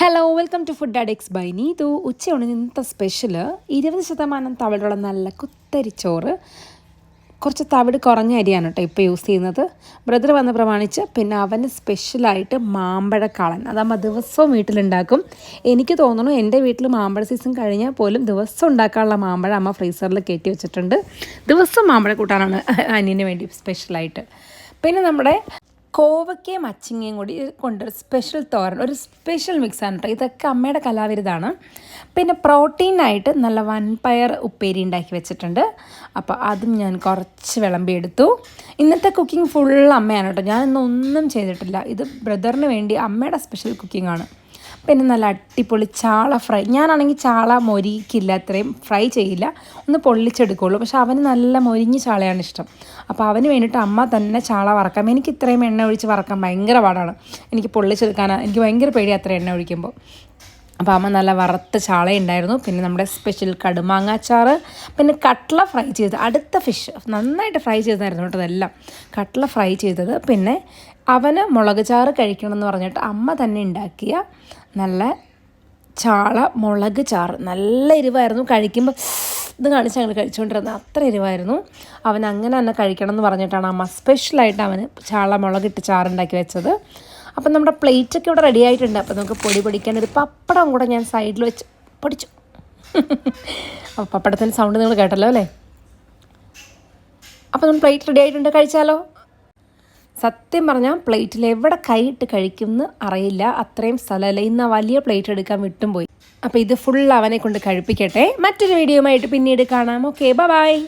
Hello welcome to food addicts by Neethu ഉച്ചയാണ് ഇന്നത്തെ special ഇരുപത് ശതമാനം തവിടുള്ള നല്ല കുത്തരിച്ചോറ് കുറച്ച് തവിട് കുറഞ്ഞ അരിയാണ് കേട്ടോ ഇപ്പോൾ യൂസ് ചെയ്യുന്നത്. ബ്രദർ വന്ന് പ്രമാണിച്ച് പിന്നെ അവന് സ്പെഷ്യലായിട്ട് മാമ്പഴക്കാളൻ അതാകുമ്പോൾ ദിവസവും വീട്ടിലുണ്ടാക്കും. എനിക്ക് തോന്നുന്നു എന്റെ വീട്ടിൽ മാമ്പഴ സീസൺ കഴിഞ്ഞാൽ പോലും ദിവസം ഉണ്ടാക്കാനുള്ള മാമ്പഴ അമ്മ ഫ്രീസറിൽ കയറ്റി വെച്ചിട്ടുണ്ട്. ദിവസം മാമ്പഴ കൂട്ടാനാണ് അനിയന് വേണ്ടി സ്പെഷ്യലായിട്ട് പിന്നെ നമ്മുടെ കോവയ്ക്കയും അച്ചിങ്ങയും കൂടി കൊണ്ടൊരു സ്പെഷ്യൽ തോരൻ ഒരു സ്പെഷ്യൽ മിക്സ് ആണ് കേട്ടോ ഇതൊക്കെ അമ്മയുടെ കലാവിരുതാണ്. പിന്നെ പ്രോട്ടീനായിട്ട് നല്ല വൻപയർ ഉപ്പേരി ഉണ്ടാക്കി വെച്ചിട്ടുണ്ട്. അപ്പോൾ അതും ഞാൻ കുറച്ച് വിളമ്പിയെടുത്തു. ഇന്നത്തെ കുക്കിംഗ് ഫുൾ അമ്മയാണ് കേട്ടോ ഞാൻ ഒന്നും ചെയ്തിട്ടില്ല. ഇത് ബ്രദറിന് വേണ്ടി അമ്മയുടെ സ്പെഷ്യൽ കുക്കിംഗ് ആണ്. പിന്നെ നല്ല അടിപൊളി ചാള ഫ്രൈ. ഞാനാണെങ്കിൽ ചാള മൊരിക്കില്ല അത്രയും ഫ്രൈ ചെയ്യില്ല. ഒന്ന് പൊള്ളിച്ചെടുക്കുള്ളൂ. പക്ഷെ അവന് നല്ല മൊരിഞ്ഞ ചാളയാണ് ഇഷ്ടം. അപ്പോൾ അവന് വേണ്ടിയിട്ട് അമ്മ തന്നെ ചാള വറക്കാം. എനിക്ക് ഇത്രയും എണ്ണ ഒഴിച്ച് വറക്കാൻ ഭയങ്കര പാടാണ്. എനിക്ക് പൊള്ളിച്ചെടുക്കാനാണ് എനിക്ക് ഭയങ്കര പേടി അത്ര എണ്ണ ഒഴിക്കുമ്പോൾ അപ്പോൾ അമ്മ നല്ല വറുത്ത ചാള ഉണ്ടായിരുന്നു. പിന്നെ നമ്മുടെ സ്പെഷ്യൽ കടുമാങ്ങാച്ചാറ് പിന്നെ കട്ട്ള ഫ്രൈ ചെയ്ത് അടുത്ത ഫിഷ് നന്നായിട്ട് ഫ്രൈ ചെയ്തായിരുന്നു കേട്ടോ അതെല്ലാം കട്ട്ള ഫ്രൈ ചെയ്തത്. പിന്നെ അവന് മുളക് ചാറ് കഴിക്കണമെന്ന് പറഞ്ഞിട്ട് അമ്മ തന്നെ ഉണ്ടാക്കിയ നല്ല ചാള മുളക് ചാറ്. നല്ല എരിവായിരുന്നു. കഴിക്കുമ്പോൾ ഇത് കാണിച്ച് ഞങ്ങൾ കഴിച്ചുകൊണ്ടിരുന്നത് അത്ര എരിവായിരുന്നു. അവൻ അങ്ങനെ തന്നെ കഴിക്കണം എന്ന് പറഞ്ഞിട്ടാണ് അമ്മ സ്പെഷ്യലായിട്ട് അവന് ചാള മുളകിട്ട് ചാറുണ്ടാക്കി വെച്ചത്. അപ്പം നമ്മുടെ പ്ലേറ്റൊക്കെ ഇവിടെ റെഡി ആയിട്ടുണ്ട്. അപ്പം നമുക്ക് പൊടി പൊടിക്കാൻ ഒരു പപ്പടം കൂടെ ഞാൻ സൈഡിൽ വെച്ച് പൊടിച്ചു. അപ്പോൾ പപ്പടത്തിന്റെ സൗണ്ട് നിങ്ങൾ കേട്ടല്ലോ അല്ലേ? അപ്പോൾ നമ്മൾ പ്ലേറ്റ് റെഡി ആയിട്ടുണ്ട്. കഴിച്ചാലോ? സത്യം പറഞ്ഞാൽ പ്ലേറ്റിൽ എവിടെ കൈയിട്ട് കഴിക്കുമെന്ന് അറിയില്ല. അത്രയും സ്ഥലമല്ല. ഇന്ന് വലിയ പ്ലേറ്റ് എടുക്കാൻ വിട്ടും പോയി. അപ്പോൾ ഇത് ഫുൾ അവനെ കൊണ്ട് കഴിപ്പിക്കട്ടെ. മറ്റൊരു ആയിട്ട് പിന്നീട് കാണാം. Okay bye